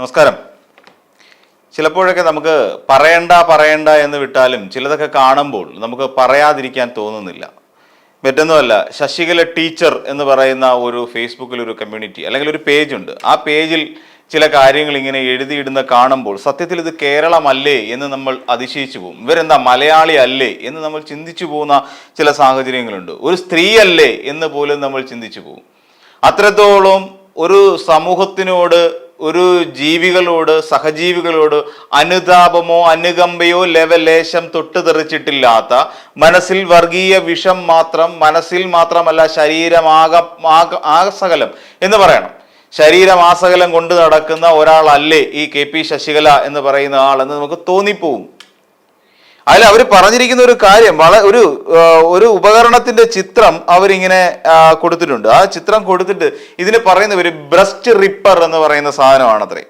നമസ്കാരം. ചിലപ്പോഴൊക്കെ നമുക്ക് പറയണ്ട പറയണ്ട എന്ന് വിട്ടാലും ചിലതൊക്കെ കാണുമ്പോൾ നമുക്ക് പറയാതിരിക്കാൻ തോന്നുന്നില്ല. മറ്റൊന്നുമല്ല ശശികല ടീച്ചർ എന്ന് പറയുന്ന ഒരു ഫേസ്ബുക്കിൽ ഒരു കമ്മ്യൂണിറ്റി അല്ലെങ്കിൽ ഒരു പേജ് ഉണ്ട്. ആ പേജിൽ ചില കാര്യങ്ങൾ ഇങ്ങനെ എഴുതിയിടുന്ന കാണുമ്പോൾ സത്യത്തിൽ ഇത് കേരളമല്ലേ എന്ന് നമ്മൾ അതിശയിച്ചു പോകും. ഇവരെന്താ മലയാളി അല്ലേ എന്ന് നമ്മൾ ചിന്തിച്ചു പോകുന്ന ചില സാഹചര്യങ്ങളുണ്ട്. ഒരു സ്ത്രീ അല്ലേ എന്ന് പോലും നമ്മൾ ചിന്തിച്ചു പോകും. അത്രത്തോളം ഒരു സമൂഹത്തിനോട് ഒരു ജീവികളോട് സഹജീവികളോട് അനുതാപമോ അനുകമ്പയോ ലെവലേശം തൊട്ട് തെറിച്ചിട്ടില്ലാത്ത മനസ്സിൽ വർഗീയ വിഷം മാത്രം മനസ്സിൽ മാത്രമല്ല ശരീരമാക ആസകലം എന്ന് പറയണം. ശരീരമാസകലം കൊണ്ട് നടക്കുന്ന ഒരാളല്ലേ ഈ കെ പി ശശികല എന്ന് പറയുന്ന ആളെന്ന് നമുക്ക് തോന്നിപ്പോവും. അതിൽ അവർ പറഞ്ഞിരിക്കുന്ന ഒരു കാര്യം വളരെ ഒരു ഒരു ഉപകരണത്തിന്റെ ചിത്രം അവരിങ്ങനെ കൊടുത്തിട്ടുണ്ട്. ആ ചിത്രം കൊടുത്തിട്ട് ഇതിന് പറയുന്ന ഒരു ബ്രസ്റ്റ് റിപ്പർ എന്ന് പറയുന്ന സാധനമാണത്രേ.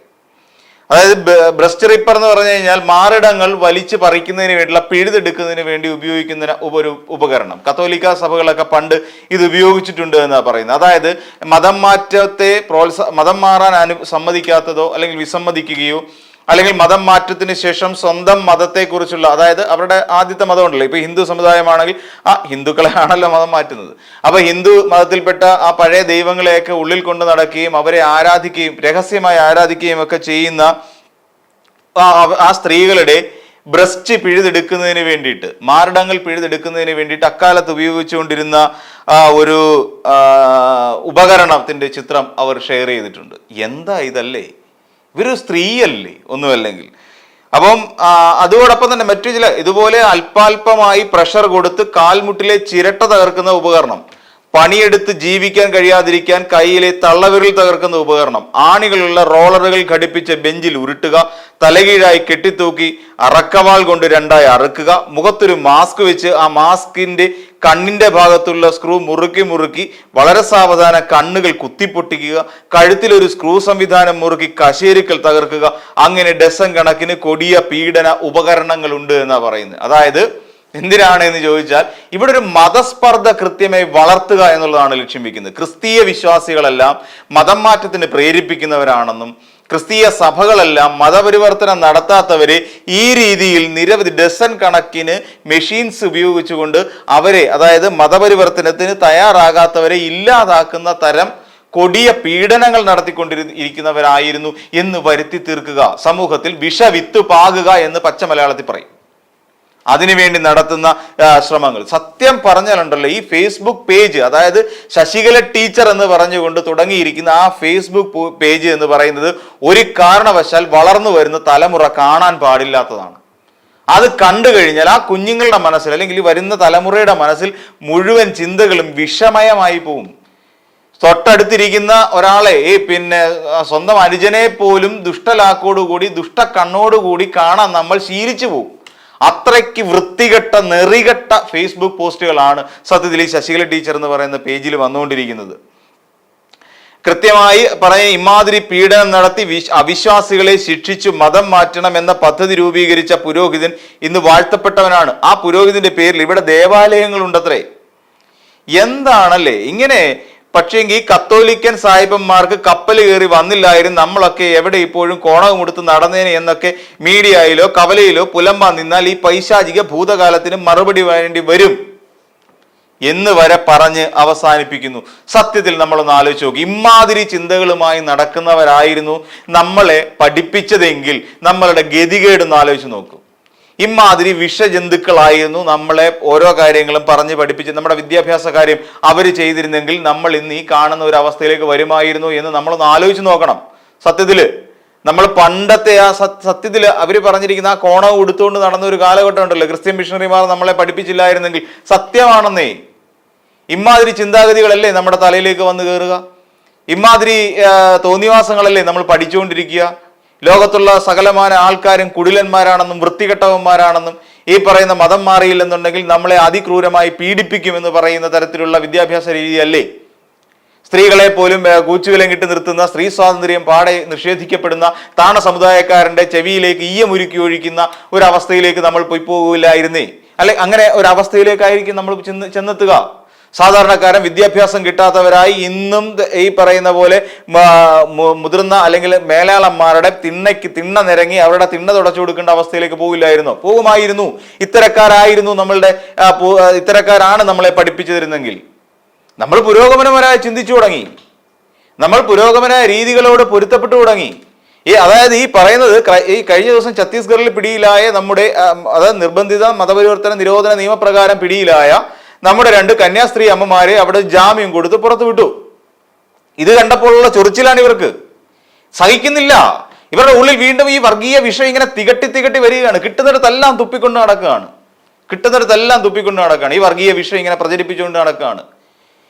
അതായത് ബ്രസ്റ്റ് റിപ്പർ എന്ന് പറഞ്ഞു കഴിഞ്ഞാൽ മാറിടങ്ങൾ വലിച്ചു പറിക്കുന്നതിന് വേണ്ടിയുള്ള പിഴുതെടുക്കുന്നതിന് വേണ്ടി ഉപയോഗിക്കുന്ന ഒരു ഉപകരണം. കത്തോലിക്ക സഭകളൊക്കെ പണ്ട് ഇത് ഉപയോഗിച്ചിട്ടുണ്ട് എന്നാണ് പറയുന്നത്. അതായത് മതം മാറ്റത്തെ പ്രോത്സാ മതം മാറാൻ അനു സമ്മതിക്കാത്തതോ അല്ലെങ്കിൽ വിസമ്മതിക്കുകയോ അല്ലെങ്കിൽ മതം മാറ്റത്തിന് ശേഷം സ്വന്തം മതത്തെക്കുറിച്ചുള്ള അതായത് അവരുടെ ആദ്യത്തെ മതം ഉണ്ടല്ലോ ഇപ്പൊ ഹിന്ദു സമുദായമാണെങ്കിൽ ആ ഹിന്ദുക്കളെ ആണല്ലോ മതം മാറ്റുന്നത്. അപ്പൊ ഹിന്ദു മതത്തിൽപ്പെട്ട ആ പഴയ ദൈവങ്ങളെയൊക്കെ ഉള്ളിൽ കൊണ്ട് നടക്കുകയും അവരെ ആരാധിക്കുകയും രഹസ്യമായി ആരാധിക്കുകയും ഒക്കെ ചെയ്യുന്ന ആ സ്ത്രീകളുടെ ബ്രസ്റ്റ് പിഴുതെടുക്കുന്നതിന് വേണ്ടിയിട്ട് മാരടങ്ങൾ പിഴുതെടുക്കുന്നതിന് വേണ്ടിയിട്ട് അക്കാലത്ത് ഉപയോഗിച്ചുകൊണ്ടിരുന്ന ഒരു ഉപകരണത്തിന്റെ ചിത്രം അവർ ഷെയർ ചെയ്തിട്ടുണ്ട്. എന്താ ഇതല്ലേ? ഇവർ സ്ത്രീയല്ലേ ഒന്നുമല്ലെങ്കിൽ. അപ്പം അതോടൊപ്പം തന്നെ മറ്റു ചില ഇതുപോലെ അല്പാൽപമായി പ്രഷർ കൊടുത്ത് കാൽമുട്ടിലെ ചിരട്ട തകർക്കുന്ന ഉപകരണം. പണിയെടുത്ത് ജീവിക്കാൻ കഴിയാതിരിക്കാൻ കയ്യിലെ തള്ളവിരൽ തകർക്കുന്ന ഉപകരണം. ആണികളുള്ള റോളറുകൾ ഘടിപ്പിച്ച ബെഞ്ചിൽ ഉരുട്ടുക തലകീഴായി കെട്ടിത്തൂക്കി അറക്കവാൾ കൊണ്ട് രണ്ടായി അറുക്കുക മുഖത്തൊരു മാസ്ക് വെച്ച് ആ മാസ്കിന്റെ കണ്ണിന്റെ ഭാഗത്തുള്ള സ്ക്രൂ മുറുക്കി മുറുക്കി വളരെ സാവധാന കണ്ണുകൾ കുത്തിപ്പൊട്ടിക്കുക കഴുത്തിൽ ഒരു സ്ക്രൂ സംവിധാനം മുറുക്കി കശേരിക്കൽ തകർക്കുക അങ്ങനെ ഡസൻ കണക്കിന് കൊടിയ പീഡന ഉപകരണങ്ങളുണ്ട് എന്നാണ് പറയുന്നത്. അതായത് എന്തിനാണ് എന്ന് ചോദിച്ചാൽ ഇവിടെ ഒരു മതസ്പർദ്ധ കൃത്യമായി വളർത്തുക എന്നുള്ളതാണ് ലക്ഷ്യം വെക്കുന്നത്. ക്രിസ്തീയ വിശ്വാസികളെല്ലാം മതം മാറ്റത്തിന് പ്രേരിപ്പിക്കുന്നവരാണെന്നും ക്രിസ്തീയ സഭകളെല്ലാം മതപരിവർത്തനം നടത്താത്തവരെ ഈ രീതിയിൽ നിരവധി ഡസൺ കണക്കിന് മെഷീൻസ് ഉപയോഗിച്ചുകൊണ്ട് അവരെ അതായത് മതപരിവർത്തനത്തിന് തയ്യാറാകാത്തവരെ ഇല്ലാതാക്കുന്ന തരം കൊടിയ പീഡനങ്ങൾ നടത്തിക്കൊണ്ടിരിക്കുന്നവരായിരുന്നു എന്ന് വരുത്തി തീർക്കുക. സമൂഹത്തിൽ വിഷവിത്ത് പാകുക എന്ന് പച്ച മലയാളത്തിൽ പറയും. അതിനുവേണ്ടി നടത്തുന്ന ശ്രമങ്ങൾ. സത്യം പറഞ്ഞാലുണ്ടല്ലോ ഈ ഫേസ്ബുക്ക് പേജ് അതായത് ശശികല ടീച്ചർ എന്ന് പറഞ്ഞുകൊണ്ട് തുടങ്ങിയിരിക്കുന്ന ആ ഫേസ്ബുക്ക് പേജ് എന്ന് പറയുന്നത് ഒരു കാരണവശാൽ വളർന്നു വരുന്ന തലമുറ കാണാൻ പാടില്ലാത്തതാണ്. അത് കണ്ടു കഴിഞ്ഞാൽ ആ കുഞ്ഞുങ്ങളുടെ മനസ്സിൽ അല്ലെങ്കിൽ വരുന്ന തലമുറയുടെ മനസ്സിൽ മുഴുവൻ ചിന്തകളും വിഷമയമായി പോവും. തൊട്ടടുത്തിരിക്കുന്ന ഒരാളെ പിന്നെ സ്വന്തം അനുജനെ പോലും ദുഷ്ടലാക്കോടുകൂടി ദുഷ്ട കണ്ണോടുകൂടി കാണാൻ നമ്മൾ ശീലിച്ചു പോകും അത്രയ്ക്ക് വൃത്തികെട്ട നെറികെട്ട ഫേസ്ബുക്ക് പോസ്റ്റുകളാണ് സത്യത്തിൽ ഈ ശശികല ടീച്ചർ എന്ന് പറയുന്ന പേജിൽ വന്നുകൊണ്ടിരിക്കുന്നത്. കൃത്യമായി പറഞ്ഞ ഇമാതിരി പീഡനം നടത്തി വിശ്- അവിശ്വാസികളെ ശിക്ഷിച്ചു മതം മാറ്റണം എന്ന പദ്ധതി രൂപീകരിച്ച പുരോഹിതൻ ഇന്ന് വാഴ്ത്തപ്പെട്ടവനാണ്. ആ പുരോഹിതന്റെ പേരിൽ ഇവിടെ ദേവാലയങ്ങളുണ്ടത്രേ. എന്താണല്ലേ? ഇങ്ങനെ പക്ഷേങ്കിൽ കത്തോലിക്കൻ സാഹിബന്മാർക്ക് കപ്പൽ കയറി വന്നില്ലായിരുന്നു. നമ്മളൊക്കെ എവിടെ ഇപ്പോഴും കോണകം കൊടുത്ത് നടന്നേനെ എന്നൊക്കെ മീഡിയയിലോ കവലയിലോ പുലമ്പാൻ നിന്നാൽ ഈ പൈശാചിക ഭൂതകാലത്തിന് മറുപടി വേണ്ടി വരും എന്ന് വരെ പറഞ്ഞ് അവസാനിപ്പിക്കുന്നു. സത്യത്തിൽ നമ്മളൊന്ന് ആലോചിച്ച് നോക്കി. ഇമാതിരി ചിന്തകളുമായി നടക്കുന്നവരായിരുന്നു നമ്മളെ പഠിപ്പിച്ചതെങ്കിൽ നമ്മളുടെ ഗതികേടൊന്ന് ആലോചിച്ച് നോക്കൂ. ഇമാതിരി വിഷജന്തുക്കളായിരുന്നു നമ്മളെ ഓരോ കാര്യങ്ങളും പറഞ്ഞ് പഠിപ്പിച്ച് നമ്മുടെ വിദ്യാഭ്യാസ കാര്യം അവർ ചെയ്തിരുന്നെങ്കിൽ നമ്മൾ ഇന്ന് ഈ കാണുന്ന ഒരു അവസ്ഥയിലേക്ക് വരുമായിരുന്നു എന്ന് നമ്മളൊന്ന് ആലോചിച്ച് നോക്കണം. സത്യത്തിൽ നമ്മൾ പണ്ടത്തെ ആ സത്യത്തിൽ അവർ പറഞ്ഞിരിക്കുന്ന ആ കോണം ഉടുത്തുകൊണ്ട് നടന്ന ഒരു കാലഘട്ടം ഉണ്ടല്ലോ. ക്രിസ്ത്യൻ മിഷണറിമാർ നമ്മളെ പഠിപ്പിച്ചില്ലായിരുന്നെങ്കിൽ സത്യമാണെന്നേ. ഇമാതിരി ചിന്താഗതികളല്ലേ നമ്മുടെ തലയിലേക്ക് വന്ന് കയറുക ഇമാതിരി തോന്നിവാസങ്ങളല്ലേ നമ്മൾ പഠിച്ചുകൊണ്ടിരിക്കുക. ലോകത്തുള്ള സകലമാന ആൾക്കാരും കുടിലന്മാരാണെന്നും വൃത്തികെട്ടവന്മാരാണെന്നും ഈ പറയുന്ന മതം മാറിയില്ലെന്നുണ്ടെങ്കിൽ നമ്മളെ അതിക്രൂരമായി പീഡിപ്പിക്കുമെന്ന് പറയുന്ന തരത്തിലുള്ള വിദ്യാഭ്യാസ രീതിയല്ലേ? സ്ത്രീകളെ പോലും കൂച്ചുവിലം കിട്ടി നിർത്തുന്ന സ്ത്രീ സ്വാതന്ത്ര്യം പാടെ നിഷേധിക്കപ്പെടുന്ന താണ സമുദായക്കാരന്റെ ചെവിയിലേക്ക് ഈയമുരുക്കി ഒഴിക്കുന്ന ഒരു അവസ്ഥയിലേക്ക് നമ്മൾ പോയി പോകില്ലായിരുന്നേ അല്ലെ അങ്ങനെ ഒരു നമ്മൾ ചെന്ന് ചെന്നെത്തുക. സാധാരണക്കാരൻ വിദ്യാഭ്യാസം കിട്ടാത്തവരായി ഇന്നും ഈ പറയുന്ന പോലെ മുതിർന്ന അല്ലെങ്കിൽ മേലാളന്മാരുടെ തിണ്ണയ്ക്ക് തിണ്ണ നിരങ്ങി അവരുടെ തിണ്ണ തുടച്ചു കൊടുക്കേണ്ട അവസ്ഥയിലേക്ക് പോകില്ലായിരുന്നു. പോകുമായിരുന്നു. ഇത്തരക്കാരായിരുന്നു നമ്മളുടെ ഇത്തരക്കാരാണ് നമ്മളെ പഠിപ്പിച്ചു തരുന്നെങ്കിൽ നമ്മൾ പുരോഗമനപരമായി ചിന്തിച്ചു തുടങ്ങി. നമ്മൾ പുരോഗമന രീതികളോട് പൊരുത്തപ്പെട്ടു തുടങ്ങി. ഈ അതായത് ഈ പറയുന്നത് ഈ കഴിഞ്ഞ ദിവസം ഛത്തീസ്ഗഡിൽ പിടിയിലായ നമ്മുടെ അതായത് നിർബന്ധിത മതപരിവർത്തന നിരോധന നിയമപ്രകാരം പിടിയിലായ നമ്മുടെ രണ്ട് കന്യാസ്ത്രീ അമ്മമാരെ അവിടെ ജാമ്യം കൊടുത്ത് പുറത്തു വിട്ടു ഇത് കണ്ടപ്പോഴുള്ള ചൊറിച്ചിലാണ് ഇവർക്ക്. സഹിക്കുന്നില്ല. ഇവരുടെ ഉള്ളിൽ വീണ്ടും ഈ വർഗീയ വിഷയം ഇങ്ങനെ തികട്ടി തികട്ടി വരികയാണ്. കിട്ടുന്നിടത്തെല്ലാം തുപ്പിക്കൊണ്ട് നടക്കുകയാണ്. കിട്ടുന്നിടത്തെല്ലാം തുപ്പിക്കൊണ്ട് നടക്കുകയാണ്. ഈ വർഗീയ വിഷയം ഇങ്ങനെ പ്രചരിപ്പിച്ചുകൊണ്ട് നടക്കുകയാണ്.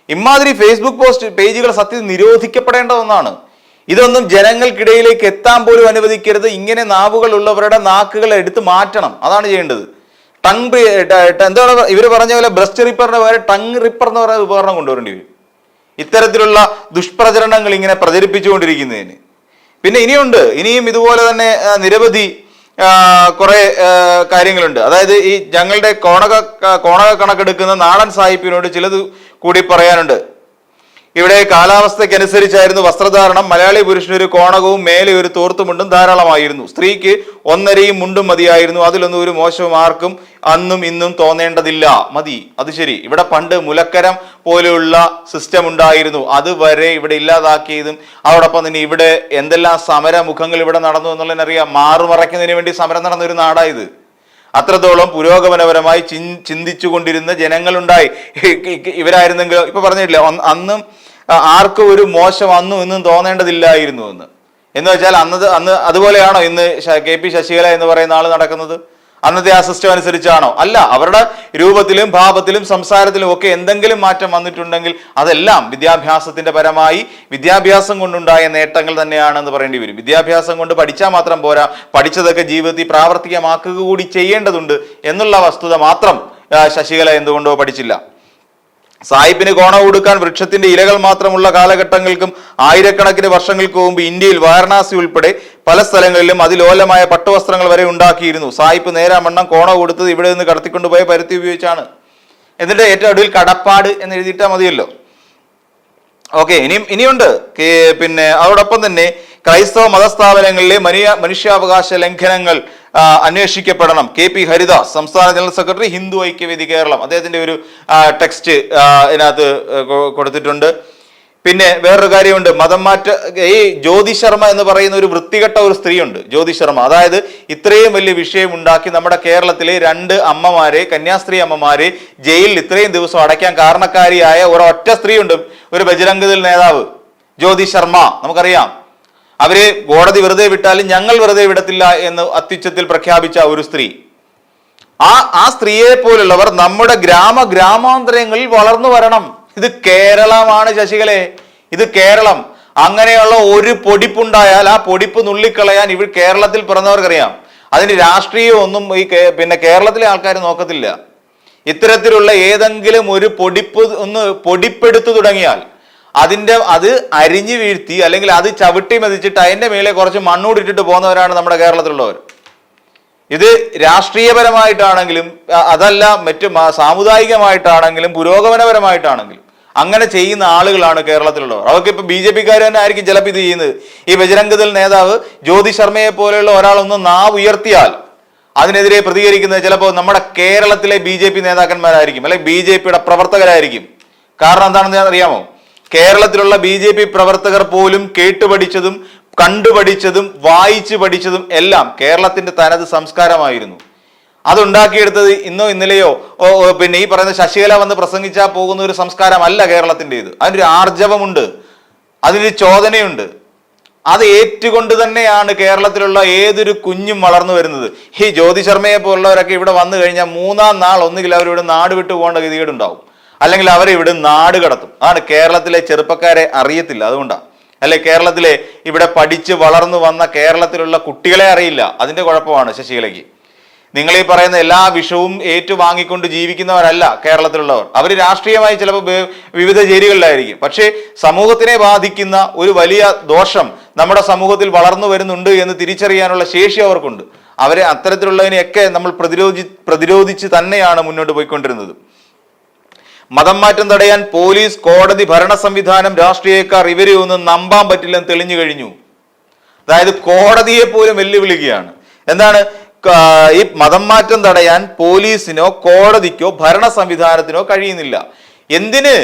ഇമാതിരി ഫേസ്ബുക്ക് പോസ്റ്റ് പേജുകൾ സത്യം നിരോധിക്കപ്പെടേണ്ട ഒന്നാണ്. ഇതൊന്നും ജനങ്ങൾക്കിടയിലേക്ക് എത്താൻ പോലും അനുവദിക്കരുത്. ഇങ്ങനെ നാവുകൾ ഉള്ളവരുടെ നാക്കുകൾ എടുത്ത് മാറ്റണം. അതാണ് ചെയ്യേണ്ടത്. ടങ് എന്താണ് ഇവർ പറഞ്ഞ പോലെ ബ്രസ്റ്റ് റിപ്പറിന് പകരം ടങ് റിപ്പർ എന്ന് പറയുന്ന ഉപകരണം കൊണ്ടുവരേണ്ടി വരും. ഇത്തരത്തിലുള്ള ദുഷ്പ്രചരണങ്ങൾ ഇങ്ങനെ പ്രചരിപ്പിച്ചുകൊണ്ടിരിക്കുന്നതിന്. പിന്നെ ഇനിയുണ്ട് ഇനിയും ഇതുപോലെ തന്നെ നിരവധി കുറേ കാര്യങ്ങളുണ്ട്. അതായത് ഈ ഞങ്ങളുടെ കോണക കോണക കണക്കെടുക്കുന്ന നാടൻ സാഹിബിനോട് ചിലത് കൂടി പറയാനുണ്ട്. ഇവിടെ കാലാവസ്ഥയ്ക്കനുസരിച്ചായിരുന്നു വസ്ത്രധാരണം. മലയാളി പുരുഷന് ഒരു കോണകവും മേലെ ഒരു തോർത്തുമുണ്ടും ധാരാളമായിരുന്നു. സ്ത്രീക്ക് ഒന്നരയും മുണ്ടും മതിയായിരുന്നു. അതിലൊന്നും ഒരു മോശവും ആർക്കും അന്നും ഇന്നും തോന്നേണ്ടതില്ല. മതി. അത് ശരി. ഇവിടെ പണ്ട് മുലക്കരം പോലെയുള്ള സിസ്റ്റം ഉണ്ടായിരുന്നു. അതുവരെ ഇവിടെ ഇല്ലാതാക്കിയതും അതോടൊപ്പം തന്നെ ഇവിടെ എന്തെല്ലാം സമരമുഖങ്ങൾ ഇവിടെ നടന്നു എന്നുള്ളതിനറിയാം. മാറുമറയ്ക്കുന്നതിന് വേണ്ടി സമരം നടന്ന ഒരു നാടായത്. അത്രത്തോളം പുരോഗമനപരമായി ചിൻ- ചിന്തിച്ചുകൊണ്ടിരുന്ന ജനങ്ങളുണ്ടായി. ഇവരായിരുന്നെങ്കിൽ ഇപ്പൊ പറഞ്ഞിട്ടില്ല ഒന്ന് അന്നും ആർക്കും ഒരു മോശം അന്നും ഇന്നും തോന്നേണ്ടതില്ലായിരുന്നു എന്ന്. എന്ന് വെച്ചാൽ അന്നത് അന്ന് അതുപോലെയാണോ ഇന്ന് കെ പി ശശികല എന്ന് പറയുന്ന ആൾ നടക്കുന്നത്? അന്നത്തെ ആ സിസ്റ്റം അനുസരിച്ചാണോ? അല്ല അവരുടെ രൂപത്തിലും ഭാവത്തിലും സംസാരത്തിലും ഒക്കെ എന്തെങ്കിലും മാറ്റം വന്നിട്ടുണ്ടെങ്കിൽ അതെല്ലാം വിദ്യാഭ്യാസത്തിന്റെ പരമായി വിദ്യാഭ്യാസം കൊണ്ടുണ്ടായ നേട്ടങ്ങൾ തന്നെയാണെന്ന് പറയേണ്ടി വരും. വിദ്യാഭ്യാസം കൊണ്ട് പഠിച്ചാൽ മാത്രം പോരാ പഠിച്ചതൊക്കെ ജീവിതത്തിൽ പ്രാവർത്തികമാക്കുക കൂടി ചെയ്യേണ്ടതുണ്ട് എന്നുള്ള വസ്തുത മാത്രം ശശികല എന്തുകൊണ്ടോ പഠിച്ചില്ല. സായിപ്പിന് കോണ കൊടുക്കാൻ വൃക്ഷത്തിന്റെ ഇലകൾ മാത്രമുള്ള കാലഘട്ടങ്ങൾക്കും ആയിരക്കണക്കിന് വർഷങ്ങൾക്ക് മുമ്പ് ഇന്ത്യയിൽ വാരണാസി ഉൾപ്പെടെ പല സ്ഥലങ്ങളിലും അതിലോലമായ പട്ടുവസ്ത്രങ്ങൾ വരെ ഉണ്ടാക്കിയിരുന്നു. സായിപ്പ് നേരാമണ്ണം കോണ കൊടുത്തത് ഇവിടെ നിന്ന് കടത്തിക്കൊണ്ടുപോയ പരുത്തി ഉപയോഗിച്ചാണ്. എന്നിട്ട് ഏറ്റവും ഒടുവിൽ കടപ്പാട് എന്ന് എഴുതിയിട്ടാൽ മതിയല്ലോ. ഓക്കെ ഇനിയും ഇനിയുണ്ട്. പിന്നെ അതോടൊപ്പം തന്നെ ക്രൈസ്തവ മതസ്ഥാപനങ്ങളിലെ മനുഷ്യ മനുഷ്യാവകാശ ലംഘനങ്ങൾ അന്വേഷിക്കപ്പെടണം. കെ പി ഹരിദാസ് സംസ്ഥാന ജനറൽ സെക്രട്ടറി ഹിന്ദു ഐക്യവേദി കേരളം. അദ്ദേഹത്തിന്റെ ഒരു ടെക്സ്റ്റ് ഇതിനകത്ത് കൊടുത്തിട്ടുണ്ട്. പിന്നെ വേറൊരു കാര്യമുണ്ട്. മതം മാറ്റ ഈ ജ്യോതി ശർമ്മ എന്ന് പറയുന്ന ഒരു വൃത്തികെട്ട ഒരു സ്ത്രീയുണ്ട്. ജ്യോതി ശർമ്മ. അതായത് ഇത്രയും വലിയ വിഷയം ഉണ്ടാക്കി നമ്മുടെ കേരളത്തിലെ രണ്ട് അമ്മമാരെ കന്യാസ്ത്രീ അമ്മമാരെ ജയിലിൽ ഇത്രയും ദിവസം അടയ്ക്കാൻ കാരണക്കാരിയായ ഒരൊറ്റ സ്ത്രീയുണ്ട്. ഒരു ബജരംഗദൾ നേതാവ് ജ്യോതി ശർമ്മ. നമുക്കറിയാം. അവർ കോടതി വെറുതെ വിട്ടാലും ഞങ്ങൾ വെറുതെ വിടത്തില്ല എന്ന് അത്യുച്ചത്തിൽ പ്രഖ്യാപിച്ച ഒരു സ്ത്രീ. ആ ആ സ്ത്രീയെ പോലുള്ളവർ നമ്മുടെ ഗ്രാമ ഗ്രാമാന്തരങ്ങളിൽ വളർന്നു വരണം. ഇത് കേരളമാണ് ശശികലെ. ഇത് കേരളം. അങ്ങനെയുള്ള ഒരു പൊടിപ്പുണ്ടായാൽ ആ പൊടിപ്പ് നുള്ളിക്കളയാൻ ഇവർ കേരളത്തിൽ പിറന്നവർക്കറിയാം. അതിന് രാഷ്ട്രീയം ഒന്നും ഈ പിന്നെ കേരളത്തിലെ ആൾക്കാർ നോക്കത്തില്ല. ഇത്തരത്തിലുള്ള ഏതെങ്കിലും ഒരു പൊടിപ്പ് ഒന്ന് പൊടിപ്പെടുത്തു തുടങ്ങിയാൽ അതിന്റെ അത് അരിഞ്ഞു വീഴ്ത്തി അല്ലെങ്കിൽ അത് ചവിട്ടി മതിച്ചിട്ട് അതിന്റെ മേലെ കുറച്ച് മണ്ണൂടിട്ടിട്ട് പോകുന്നവരാണ് നമ്മുടെ കേരളത്തിലുള്ളവർ. ഇത് രാഷ്ട്രീയപരമായിട്ടാണെങ്കിലും അതല്ല മറ്റു സാമുദായികമായിട്ടാണെങ്കിലും പുരോഗമനപരമായിട്ടാണെങ്കിലും അങ്ങനെ ചെയ്യുന്ന ആളുകളാണ് കേരളത്തിലുള്ളവർ. അവർക്ക് ഇപ്പൊ ബി ജെ പിക്കാർ തന്നെ ആയിരിക്കും ചിലപ്പോൾ ഇത് ചെയ്യുന്നത്. ഈ ബജരംഗദൾ നേതാവ് ജ്യോതി ശർമ്മയെ പോലെയുള്ള ഒരാളൊന്ന് നാവ് ഉയർത്തിയാൽ അതിനെതിരെ പ്രതികരിക്കുന്നത് ചിലപ്പോൾ നമ്മുടെ കേരളത്തിലെ ബി ജെ പി നേതാക്കന്മാരായിരിക്കും അല്ലെങ്കിൽ ബി ജെ പിയുടെ പ്രവർത്തകരായിരിക്കും. കാരണം എന്താണെന്ന് അറിയാമോ? കേരളത്തിലുള്ള ബി ജെ പി പ്രവർത്തകർ പോലും കേട്ടുപഠിച്ചതും കണ്ടുപഠിച്ചതും വായിച്ചു പഠിച്ചതും എല്ലാം കേരളത്തിന്റെ തനത് സംസ്കാരമായിരുന്നു. അതുണ്ടാക്കിയെടുത്തത് ഇന്നോ ഇന്നലെയോ പിന്നെ ഈ പറയുന്ന ശശികല വന്ന് പ്രസംഗിച്ചാൽ പോകുന്ന ഒരു സംസ്കാരമല്ല കേരളത്തിന്റെത്. അതിനൊരു ആർജവമുണ്ട്. അതിനൊരു ചോദനയുണ്ട്. അത് ഏറ്റുകൊണ്ട് തന്നെയാണ് കേരളത്തിലുള്ള ഏതൊരു കുഞ്ഞും വളർന്നു വരുന്നത്. ഈ ജ്യോതി ശർമ്മയെ പോലുള്ളവരൊക്കെ ഇവിടെ വന്നു കഴിഞ്ഞാൽ മൂന്നാം നാൾ ഒന്നുകിൽ അവരിവിടെ നാട് വിട്ടു പോകേണ്ട ഗതികേടുണ്ടാവും. അല്ലെങ്കിൽ അവരെ ഇവിടെ നാട് കടത്തും. അതാണ് കേരളത്തിലെ ചെറുപ്പക്കാരെ അറിയത്തില്ല അതുകൊണ്ടാണ് അല്ലെ കേരളത്തിലെ ഇവിടെ പഠിച്ച് വളർന്നു വന്ന കേരളത്തിലുള്ള കുട്ടികളെ അറിയില്ല. അതിന്റെ കുഴപ്പമാണ് ശശികലയ്ക്ക്. നിങ്ങൾ ഈ പറയുന്ന എല്ലാ വിഷവും ഏറ്റുവാങ്ങിക്കൊണ്ട് ജീവിക്കുന്നവരല്ല കേരളത്തിലുള്ളവർ. അവർ രാഷ്ട്രീയമായി ചിലപ്പോൾ വിവിധ ചേരികളിലായിരിക്കും പക്ഷേ സമൂഹത്തിനെ ബാധിക്കുന്ന ഒരു വലിയ ദോഷം നമ്മുടെ സമൂഹത്തിൽ വളർന്നു വരുന്നുണ്ട് എന്ന് തിരിച്ചറിയാനുള്ള ശേഷി അവർക്കുണ്ട്. അവരെ അത്തരത്തിലുള്ളതിനെയൊക്കെ നമ്മൾ പ്രതിരോധി പ്രതിരോധിച്ച് തന്നെയാണ് മുന്നോട്ട് പോയിക്കൊണ്ടിരുന്നത്. മതം മാറ്റം തടയാൻ പോലീസ് കോടതി ഭരണ സംവിധാനം രാഷ്ട്രീയക്കാർ ഇവരെ ഒന്നും നമ്പാൻ പറ്റില്ലെന്ന് തെളിഞ്ഞു കഴിഞ്ഞു. അതായത് കോടതിയെ പോലും വെല്ലുവിളിക്കുകയാണ്. എന്താണ്? ഈ മതം മാറ്റം തടയാൻ പോലീസിനോ കോടതിക്കോ ഭരണ സംവിധാനത്തിനോ കഴിയുന്നില്ല. എന്തിന്?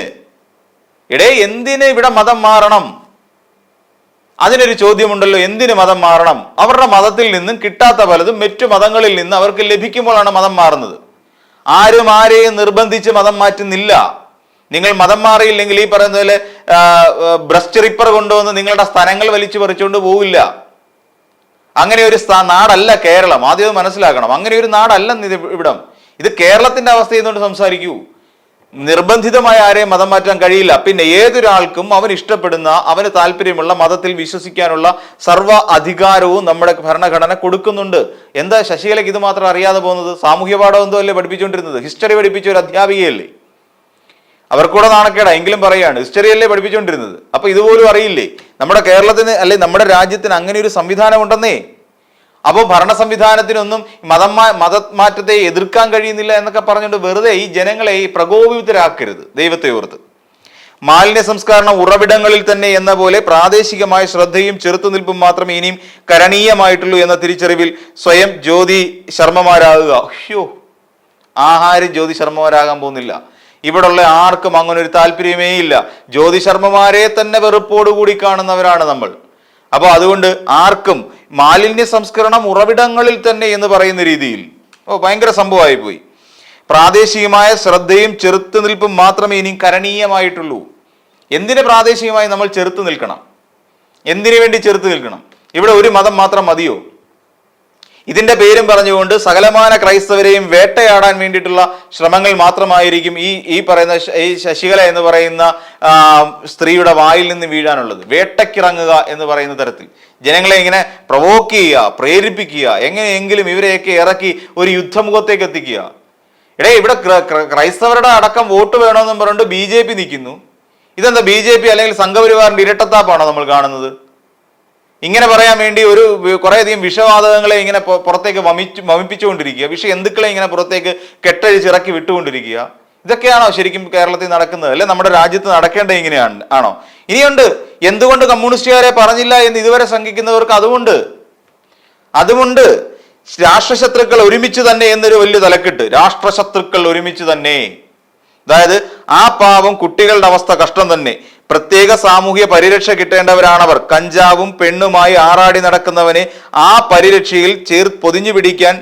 ഇടേ എന്തിന് ഇവിടെ മതം മാറണം? അതിനൊരു ചോദ്യമുണ്ടല്ലോ എന്തിന് മതം മാറണം? അവരുടെ മതത്തിൽ നിന്നും കിട്ടാത്ത പലതും മറ്റു മതങ്ങളിൽ നിന്ന് അവർക്ക് ലഭിക്കുമ്പോഴാണ് മതം മാറുന്നത്. ആരും ആരെയും നിർബന്ധിച്ച് മതം മാറ്റുന്നില്ല. നിങ്ങൾ മതം മാറിയില്ലെങ്കിൽ ഈ പറയുന്ന പോലെ ബ്രസ്റ്റ് റിപ്പർ കൊണ്ടുവന്ന് നിങ്ങളുടെ സ്ഥലങ്ങൾ വലിച്ചു പറിച്ചുകൊണ്ട് പോവില്ല. അങ്ങനെ ഒരു നാടല്ല കേരളം. ആദ്യം മനസ്സിലാക്കണം. അങ്ങനെ ഒരു നാടല്ല ഇവിടം. ഇത് കേരളത്തിന്റെ അവസ്ഥ എന്നുകൊണ്ട് സംസാരിക്കൂ? നിർബന്ധിതമായ ആരെയും മതം മാറ്റാൻ കഴിയില്ല. പിന്നെ ഏതൊരാൾക്കും അവൻ ഇഷ്ടപ്പെടുന്ന അവന് താല്പര്യമുള്ള മതത്തിൽ വിശ്വസിക്കാനുള്ള സർവ അധികാരവും നമ്മുടെ ഭരണഘടന കൊടുക്കുന്നുണ്ട്. എന്താ ശശികലയ്ക്ക് ഇത് മാത്രം അറിയാതെ പോകുന്നത്? സാമൂഹ്യ പാഠം എന്തോ അല്ലേ പഠിപ്പിച്ചുകൊണ്ടിരുന്നത്? ഹിസ്റ്ററി പഠിപ്പിച്ച ഒരു അധ്യാപികയല്ലേ? അവർക്കൂടെ നാണക്കേടാ. എങ്കിലും പറയാണ് ഹിസ്റ്ററി അല്ലേ പഠിപ്പിച്ചുകൊണ്ടിരുന്നത്? അപ്പൊ ഇതുപോലും അറിയില്ലേ? നമ്മുടെ കേരളത്തിന് അല്ലെ നമ്മുടെ രാജ്യത്തിന് അങ്ങനെ ഒരു സംവിധാനം ഉണ്ടെന്നേ? അപ്പോൾ ഭരണ സംവിധാനത്തിനൊന്നും മതം മത മതമാറ്റത്തെ എതിർക്കാൻ കഴിയുന്നില്ല എന്നൊക്കെ പറഞ്ഞുകൊണ്ട് വെറുതെ ഈ ജനങ്ങളെ ഈ പ്രകോപിതരാക്കരുത് ദൈവത്തെ ഓർത്ത്. മാലിന്യ സംസ്കരണം ഉറവിടങ്ങളിൽ തന്നെ എന്ന പോലെ പ്രാദേശികമായ ശ്രദ്ധയും ചെറുത്തുനിൽപ്പും മാത്രമേ ഇനിയും കരണീയമായിട്ടുള്ളൂ എന്ന തിരിച്ചറിവിൽ സ്വയം ജ്യോതി ശർമ്മമാരാകുക. അയ്യോ ആഹാരം ജ്യോതി ശർമ്മമാരാകാൻ പോകുന്നില്ല. ഇവിടെയുള്ള ആർക്കും അങ്ങനെ ഒരു താല്പര്യമേ ഇല്ല. ജ്യോതി ശർമ്മമാരെ തന്നെ വെറുപ്പോടുകൂടി കാണുന്നവരാണ് നമ്മൾ. അപ്പോൾ അതുകൊണ്ട് ആർക്കും മാലിന്യ സംസ്കരണം ഉറവിടങ്ങളിൽ തന്നെ എന്ന് പറയുന്ന രീതിയിൽ. ഓ ഭയങ്കര സംഭവമായി പോയി. പ്രാദേശികമായ ശ്രദ്ധയും ചെറുത്തുനിൽപ്പും മാത്രമേ ഇനി കരണീയമായിട്ടുള്ളൂ. എന്തിന് പ്രാദേശികമായി നമ്മൾ ചെറുത്തു നിൽക്കണം? എന്തിനു വേണ്ടി ചെറുത്തു നിൽക്കണം? ഇവിടെ ഒരു മതം മാത്രം മതിയോ? ഇതിന്റെ പേരും പറഞ്ഞുകൊണ്ട് സകലമാന ക്രൈസ്തവരെയും വേട്ടയാടാൻ വേണ്ടിയിട്ടുള്ള ശ്രമങ്ങൾ മാത്രമായിരിക്കും ഈ ഈ പറയുന്ന ഈ ശശികല എന്ന് പറയുന്ന സ്ത്രീയുടെ വായിൽ നിന്ന് വീഴാനുള്ളത്. വേട്ടക്കിറങ്ങുക എന്ന് പറയുന്ന തരത്തിൽ. ജനങ്ങളെ ഇങ്ങനെ പ്രവോക്ക് ചെയ്യുക പ്രേരിപ്പിക്കുക എങ്ങനെയെങ്കിലും ഇവരെയൊക്കെ ഇറക്കി ഒരു യുദ്ധമുഖത്തേക്ക് എത്തിക്കുക. ഇടേ ഇവിടെ ക്ര- ക്ര- ക്രൈസ്തവരുടെ അടക്കം വോട്ട് വേണമെന്നും പറഞ്ഞുകൊണ്ട് ബി ജെ പി നിൽക്കുന്നു. ഇതെന്താ ബി ജെ പി അല്ലെങ്കിൽ സംഘപരിവാറിന്റെ ഇരട്ടത്താപ്പാണോ നമ്മൾ കാണുന്നത്? ഇങ്ങനെ പറയാൻ വേണ്ടി ഒരു കുറേയധികം വിഷവാതകങ്ങളെ ഇങ്ങനെ പുറത്തേക്ക് വമിച്ച് വമിപ്പിച്ചുകൊണ്ടിരിക്കുക. വിഷ എന്തുക്കളെ ഇങ്ങനെ പുറത്തേക്ക് കെട്ടഴിച്ച് ഇറക്കി വിട്ടുകൊണ്ടിരിക്കുക. ഇതൊക്കെയാണോ ശരിക്കും കേരളത്തിൽ നടക്കുന്നത്? അല്ലെ? നമ്മുടെ രാജ്യത്ത് നടക്കേണ്ടത് ഇങ്ങനെയാണ് ആണോ? ഇനിയുണ്ട് എന്തുകൊണ്ട് കമ്മ്യൂണിസ്റ്റുകാരെ പറഞ്ഞില്ല എന്ന് ഇതുവരെ ശങ്കിക്കുന്നവർക്ക് അതുമുണ്ട്? അതുമുണ്ട്. രാഷ്ട്രശത്രുക്കൾ ഒരുമിച്ച് തന്നെ എന്നൊരു വലിയ തലക്കെട്ട്. രാഷ്ട്രശത്രുക്കൾ ഒരുമിച്ച് തന്നെ. അതായത് ആ പാവം കുട്ടികളുടെ അവസ്ഥ കഷ്ടം തന്നെ. പ്രത്യേക സാമൂഹ്യ പരിരക്ഷ കിട്ടേണ്ടവരാണവർ. കഞ്ചാവും പെണ്ണുമായി ആറാടി നടക്കുന്നവനെ ആ പരിരക്ഷയിൽ ചേർ പൊതിഞ്ഞു പിടിക്കാൻ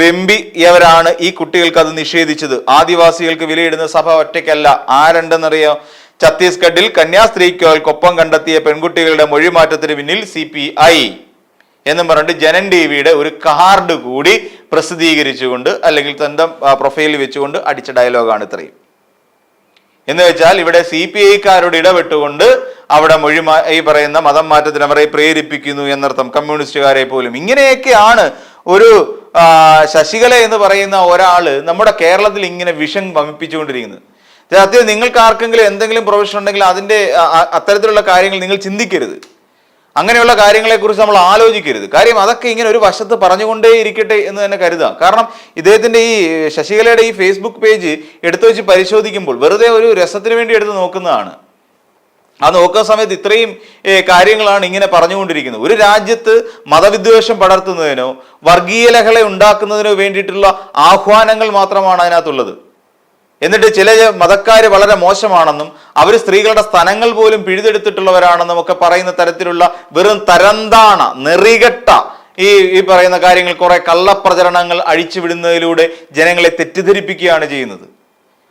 വെമ്പിയവരാണ് ഈ കുട്ടികൾക്ക് അത് നിഷേധിച്ചത്. ആദിവാസികൾക്ക് വിലയിടുന്ന സഭ ഒറ്റയ്ക്കല്ല. ആരുണ്ടെന്നറിയോ? ഛത്തീസ്ഗഡിൽ കന്യാസ്ത്രീകൾക്കൊപ്പം കണ്ടെത്തിയ പെൺകുട്ടികളുടെ മൊഴിമാറ്റത്തിന് പിന്നിൽ സി പി ഐ എന്നും പറഞ്ഞിട്ട് ജനൻ ടി വിയുടെ ഒരു കാർഡ് കൂടി പ്രസിദ്ധീകരിച്ചുകൊണ്ട് അല്ലെങ്കിൽ സ്വന്തം പ്രൊഫൈലിൽ വെച്ചുകൊണ്ട് അടിച്ച ഡയലോഗാണ് ഇത്രയും. എന്ന് വെച്ചാൽ ഇവിടെ സി പി ഐക്കാരോട് ഇടപെട്ടുകൊണ്ട് അവിടെ മൊഴി ഈ പറയുന്ന മതം മാറ്റത്തിന് അവരെ പ്രേരിപ്പിക്കുന്നു എന്നർത്ഥം കമ്മ്യൂണിസ്റ്റുകാരെ പോലും. ഇങ്ങനെയൊക്കെയാണ് ഒരു ശശികല എന്ന് പറയുന്ന ഒരാൾ നമ്മുടെ കേരളത്തിൽ ഇങ്ങനെ വിഷം വമിപ്പിച്ചുകൊണ്ടിരിക്കുന്നത്. സത്യം നിങ്ങൾക്ക് ആർക്കെങ്കിലും എന്തെങ്കിലും പ്രൊഫഷൻ ഉണ്ടെങ്കിൽ അതിന്റെ അത്തരത്തിലുള്ള കാര്യങ്ങൾ നിങ്ങൾ ചിന്തിക്കരുത്. അങ്ങനെയുള്ള കാര്യങ്ങളെക്കുറിച്ച് നമ്മൾ ആലോചിക്കരുത്. കാര്യം അതൊക്കെ ഇങ്ങനെ ഒരു വശത്ത് പറഞ്ഞുകൊണ്ടേ ഇരിക്കട്ടെ എന്ന് തന്നെ കരുതാം. കാരണം ഇദ്ദേഹത്തിന്റെ ഈ ശശികലയുടെ ഈ ഫേസ്ബുക്ക് പേജ് എടുത്തു വെച്ച് പരിശോധിക്കുമ്പോൾ വെറുതെ ഒരു രസത്തിന് വേണ്ടി എടുത്ത് നോക്കുന്നതാണ്. ആ നോക്കുന്ന സമയത്ത് ഇത്രയും കാര്യങ്ങളാണ് ഇങ്ങനെ പറഞ്ഞുകൊണ്ടിരിക്കുന്നത്. ഒരു രാജ്യത്ത് മതവിദ്വേഷം പടർത്തുന്നതിനോ വർഗീയ ലഹള ഉണ്ടാക്കുന്നതിനോ വേണ്ടിയിട്ടുള്ള ആഹ്വാനങ്ങൾ മാത്രമാണ് അതിനകത്തുള്ളത്. എന്നിട്ട് ചില മതക്കാർ വളരെ മോശമാണെന്നും അവർ സ്ത്രീകളുടെ സ്ഥലങ്ങൾ പോലും പിഴുതെടുത്തിട്ടുള്ളവരാണെന്നും ഒക്കെ പറയുന്ന തരത്തിലുള്ള വെറും തരന്താണ നെറികെട്ട ഈ ഈ പറയുന്ന കാര്യങ്ങൾ കുറെ കള്ളപ്രചരണങ്ങൾ അഴിച്ചുവിടുന്നതിലൂടെ ജനങ്ങളെ തെറ്റിദ്ധരിപ്പിക്കുകയാണ് ചെയ്യുന്നത്.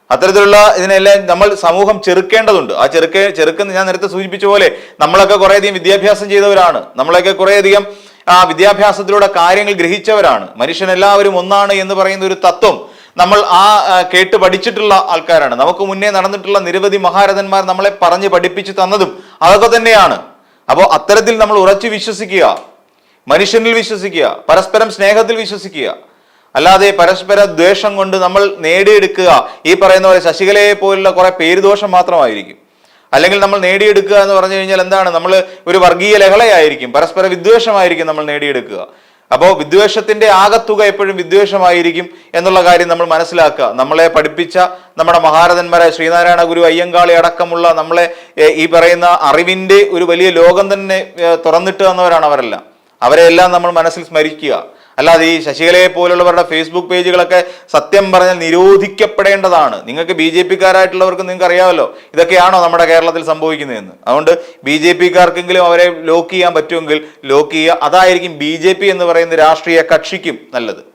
അത്തരത്തിലുള്ള ഇതിനെല്ലാം നമ്മൾ സമൂഹം ചെറുക്കേണ്ടതുണ്ട്. ആ ചെറുക്കെ ചെറുക്കുന്ന ഞാൻ നേരത്തെ സൂചിപ്പിച്ച പോലെ നമ്മളൊക്കെ കുറേയധികം വിദ്യാഭ്യാസം ചെയ്തവരാണ്. നമ്മളൊക്കെ കുറേയധികം ആ വിദ്യാഭ്യാസത്തിലൂടെ കാര്യങ്ങൾ ഗ്രഹിച്ചവരാണ്. മനുഷ്യൻ എല്ലാവരും ഒന്നാണ് എന്ന് പറയുന്ന ഒരു തത്വം നമ്മൾ ആ കേട്ട് പഠിച്ചിട്ടുള്ള ആൾക്കാരാണ്. നമുക്ക് മുന്നേ നടന്നിട്ടുള്ള നിരവധി മഹാരഥന്മാർ നമ്മളെ പറഞ്ഞ് പഠിപ്പിച്ചു തന്നതും അതൊക്കെ തന്നെയാണ്. അപ്പോൾ അത്തരത്തിൽ നമ്മൾ ഉറച്ചു വിശ്വസിക്കുക. മനുഷ്യനിൽ വിശ്വസിക്കുക. പരസ്പരം സ്നേഹത്തിൽ വിശ്വസിക്കുക. അല്ലാതെ പരസ്പര ദ്വേഷം കൊണ്ട് നമ്മൾ നേടിയെടുക്കുക. ഈ പറയുന്ന പോലെ ശശികലയെ പോലുള്ള കുറെ പേരുദോഷം മാത്രമായിരിക്കും. അല്ലെങ്കിൽ നമ്മൾ നേടിയെടുക്കുക എന്ന് പറഞ്ഞു കഴിഞ്ഞാൽ എന്താണ്? നമ്മൾ ഒരു വർഗീയ ലഹളയായിരിക്കും. പരസ്പര വിദ്വേഷമായിരിക്കും നമ്മൾ നേടിയെടുക്കുക. അപ്പോൾ വിദ്വേഷത്തിന്റെ ആകത്തുക എപ്പോഴും വിദ്വേഷമായിരിക്കും എന്നുള്ള കാര്യം നമ്മൾ മനസ്സിലാക്കുക. നമ്മളെ പഠിപ്പിച്ച നമ്മുടെ മഹാരഥന്മാരായ ശ്രീനാരായണ ഗുരു അയ്യങ്കാളി അടക്കമുള്ള നമ്മളെ ഈ പറയുന്ന അറിവിന്റെ ഒരു വലിയ ലോകം തന്നെ തുറന്നിട്ട് തന്നവരാണ് അവരെല്ലാം. അവരെല്ലാം നമ്മൾ മനസ്സിൽ സ്മരിക്കുക. അല്ലാതെ ഈ ശശികലയെ പോലുള്ളവരുടെ ഫേസ്ബുക്ക് പേജുകളൊക്കെ സത്യം പറഞ്ഞാൽ നിരോധിക്കപ്പെടേണ്ടതാണ്. നിങ്ങൾക്ക് ബി ജെ പിക്കാരായിട്ടുള്ളവർക്ക് നിങ്ങൾക്ക് അറിയാമല്ലോ. ഇതൊക്കെയാണോ നമ്മുടെ കേരളത്തിൽ സംഭവിക്കുന്നതെന്ന്. അതുകൊണ്ട് ബി ജെ പിക്കാർക്കെങ്കിലും അവരെ ലോക്ക് ചെയ്യാൻ പറ്റുമെങ്കിൽ ലോക്ക് ചെയ്യുക. അതായിരിക്കും ബി ജെ പി എന്ന് പറയുന്ന രാഷ്ട്രീയ കക്ഷിക്കും നല്ലത്.